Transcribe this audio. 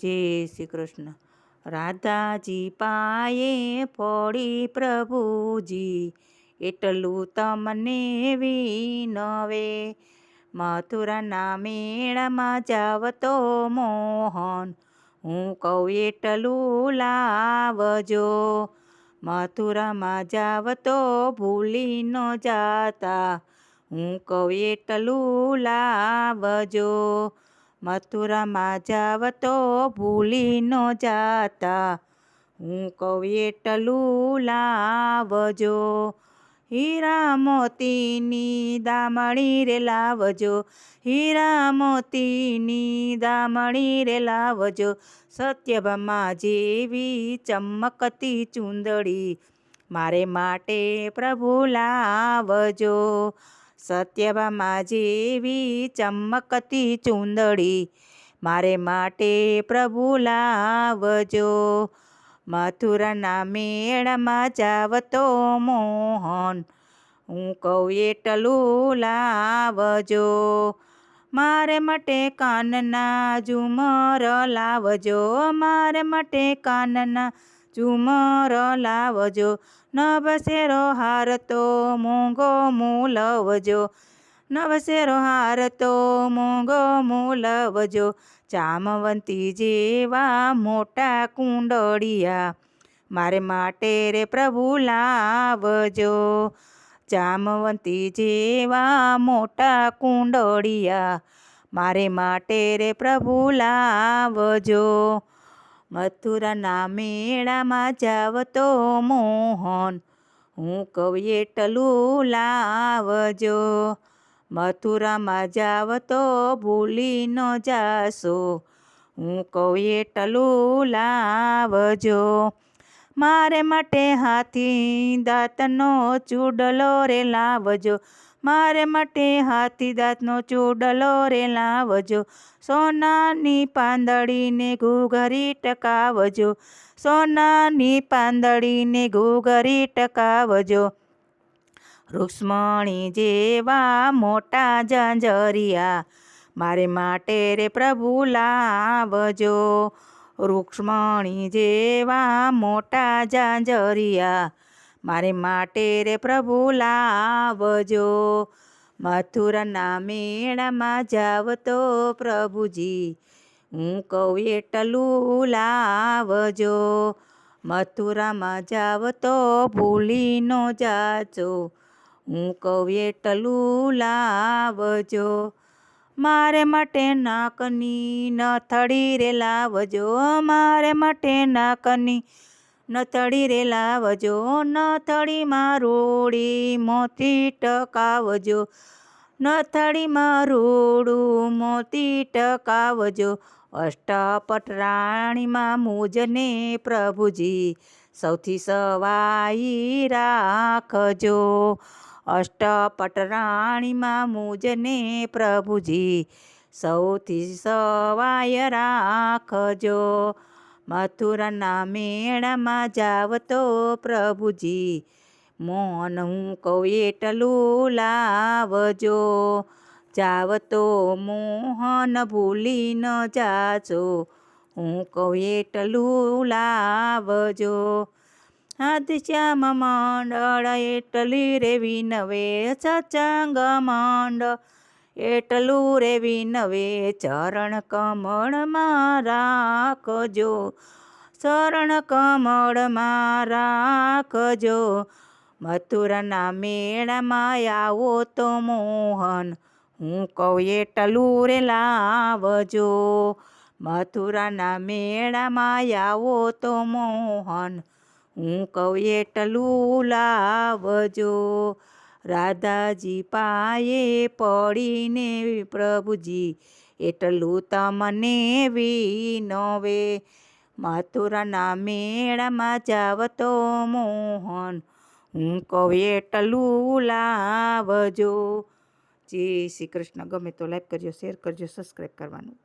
જય શ્રી કૃષ્ણ. રાધાજી પાયે પડી પ્રભુજી, એટલું તમને વિનવે. મથુરાના મેળામાં જાવતો મોહન, હું કહું એટલું લાવજો. મથુરામાં જાવ તો ભૂલી ન જાતા, હું કહું એટલું લાવજો. મથુરામાં જાવ તો ભૂલી ન જાતા. હું કહું એટલું લાવજો, હીરા મોતીની દામણી રે લાવજો, હીરા મોતીની દામણી રે લાવજો. સત્યભામા જેવી ચમકતી ચૂંદડી મારે માટે પ્રભુ લાવજો. સત્યભામા જેવી ચમકતી ચૂંદડી, મારે માટે પ્રભુ લાવજો. મથુરાના મેળામાં જાવતો મોહન, હું કહું એટલું લાવજો. મારે માટે કાનના ઝુમર લાવજો, મારે માટે કાનના ઝુમર લાવજો નવશેરો હાર તો મોંઘો મૂલવજો નવશેરો હાર તો મોંઘો મૂલવજો ચામવંતી જેવા મોટા કુંડળિયા, મારે માટે રે પ્રભુ લાવજો. ચામવંતી જેવા મોટા કુંડળિયા, મારે માટે રે પ્રભુ લાવજો. મથુરાના મેળામાં જાવ તો મોહન, હું કહું એટલું લાવજો. મથુરામાં જાવ તો ભૂલી ન જાશો, હું કહું એટલું લાવજો. મારે માટે હાથી દાંતનો ચૂડલો રે લાવજો મારે માટે હાથી દાંતનો ચૂડલો રે લાવજો. સોનાની પાંદડીને ઘૂઘરી ટકાવજો. સોનાની પાંદડીને ઘૂઘરી ટકાવજો. રૂક્ષ્મણી જેવા મોટા ઝંઝરિયા, મારે માટે રે પ્રભુ લાવજો. રૂક્ષ્મણી જેવા મોટા ઝાંઝરિયા મારે માટે રે પ્રભુ લાવજો. મથુરાના મેળામાં જાવ તો પ્રભુજી, હું કહું એટલું લાવજો. મથુરામાં જાવ તો ભૂલી ન જાજો, હું કહું એટલું લાવજો. મારે માટે નાકની નથડી રે લાવજો, મારે માટે નાકની નથડી રે લાવજો નથડીમાં રોડી મોતી ટકાવજો. નથડીમાં રોડું મોતી ટકાવજો. અષ્ટપટરાણીમાં મુજને પ્રભુજી, સૌથી સવાઈ રાખજો. અષ્ટપટરાણીમાં મુજને પ્રભુજી, સૌથી સવાય રાખજો. મથુરાના મેળામાં જાવ તો પ્રભુજી, મોન હું કહું એટલું લાવજો. જાવ તો મોહન ભૂલી ન જાજો, હું કહું એટલું લાવજો. આદશ્યામ મંડળ એટલી રે વિનવે સચાંગ મંડળ એટલું રે વિનવે ચરણ કમળમાં રાખજો, શરણ કમળમાં રાખજો. મથુરાના મેળામાં આવો તો મોહન, હું કહું એટલું રે લાવજો. મથુરાના મેળામાં આવો તો મોહન, હું કહું એટલું લાવજો. રાધાજી પાયે પડીને, પ્રભુજી, એટલું તમને વિનવે. મથુરાના મેળામાં જાવતો મોહન. હું કહું, એટલું લાવજો. જય શ્રી કૃષ્ણ, ગમે તો લાઈક કરજો, શેર કરજો, સબસ્ક્રાઈબ કરવાનું.